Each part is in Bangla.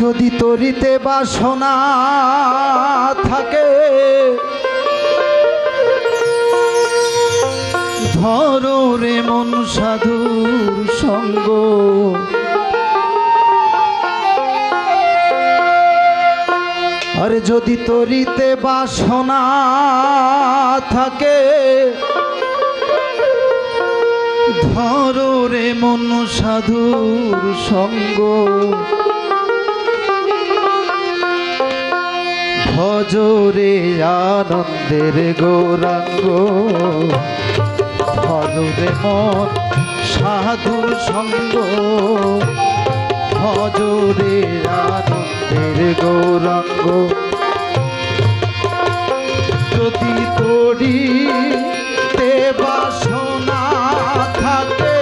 যদি তরিতে বাসনা থাকে, ধরো রে মন সাধুর সঙ্গ। আরে যদি তরিতে বাসনা থাকে, ধরো রে মন সাধুর সঙ্গ। ভজরে আনন্দের গৌরাঙ্গ। ভজরে মন সাধুর সঙ্গ। ভজরে আনন্দের গৌরাঙ্গ। যদি তোরি তে বাসনা থাকে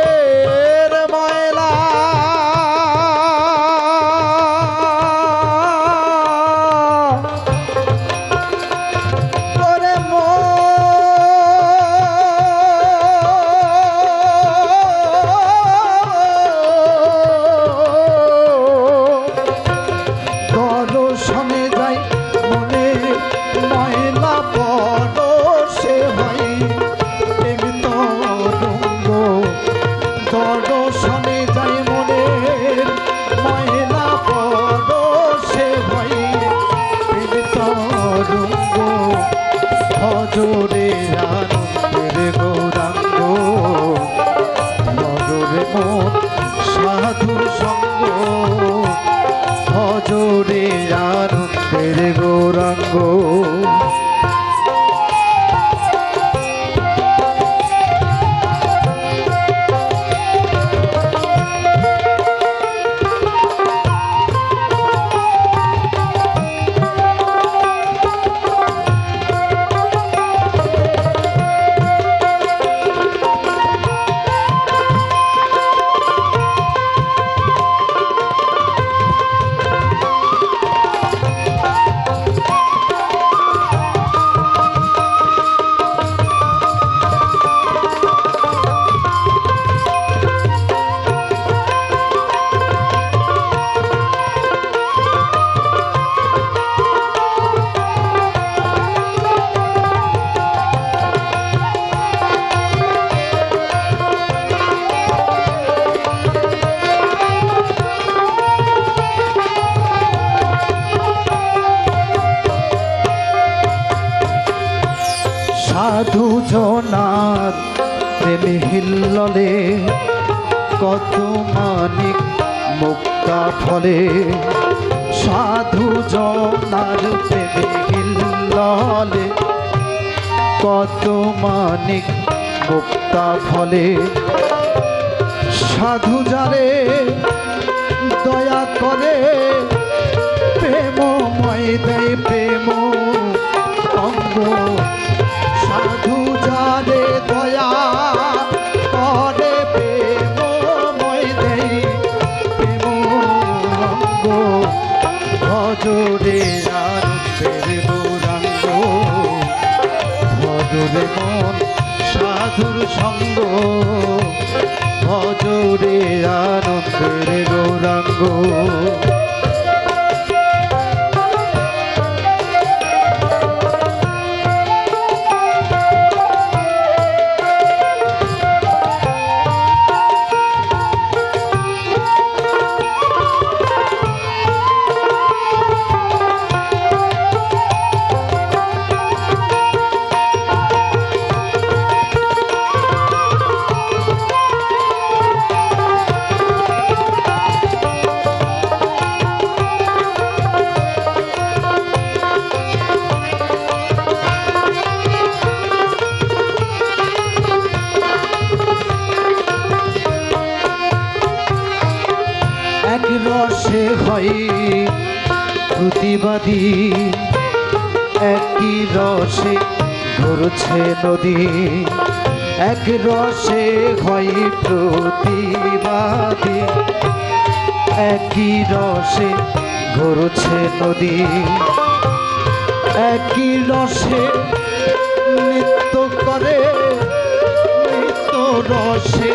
গৌরাঙ্গ সাধু জনার প্রেমে হিল্ললে কত মানিক মুক্তা ফলে। সাধু জনার প্রেমে হিল্ললে কত মানিক মুক্তা ফলে। সাধু যারে দয়া করে, প্রেমময় দেয় প্রেম, অঙ্গ ভজরে আনন্দের গৌরাঙ্গ ভজরে মন সাধুর সঙ্গ ভজরে আনন্দের গৌরাঙ্গ হয় প্রতিবাদী একই রসে ধরছে নদী। এক রসে হয় প্রতিবাদী একই রসে ঘুরছে নদী। একই রসে নৃত্য করে, নৃত্য রসে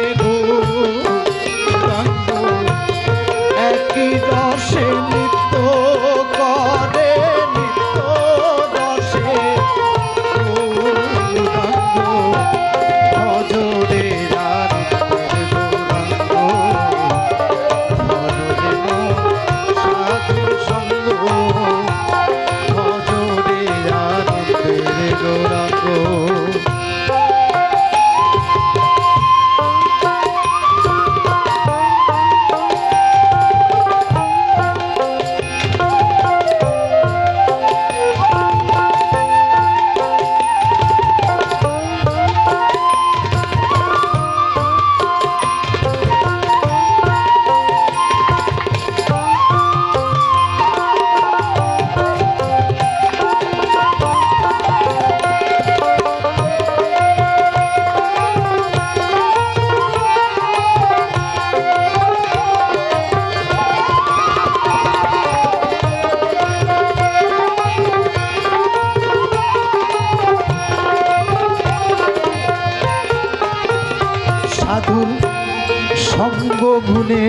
গুণে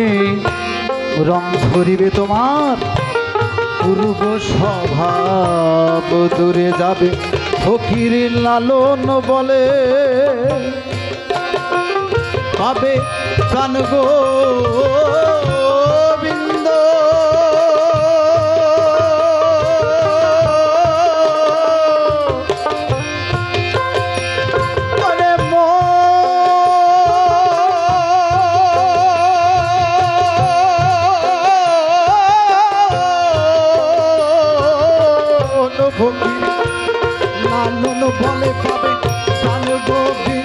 রং ধরিবে তোমার পূর্ব স্বভাব দূরে যাবে। ফকির লালন বলে পাবে প্রাণ গোবিন্দ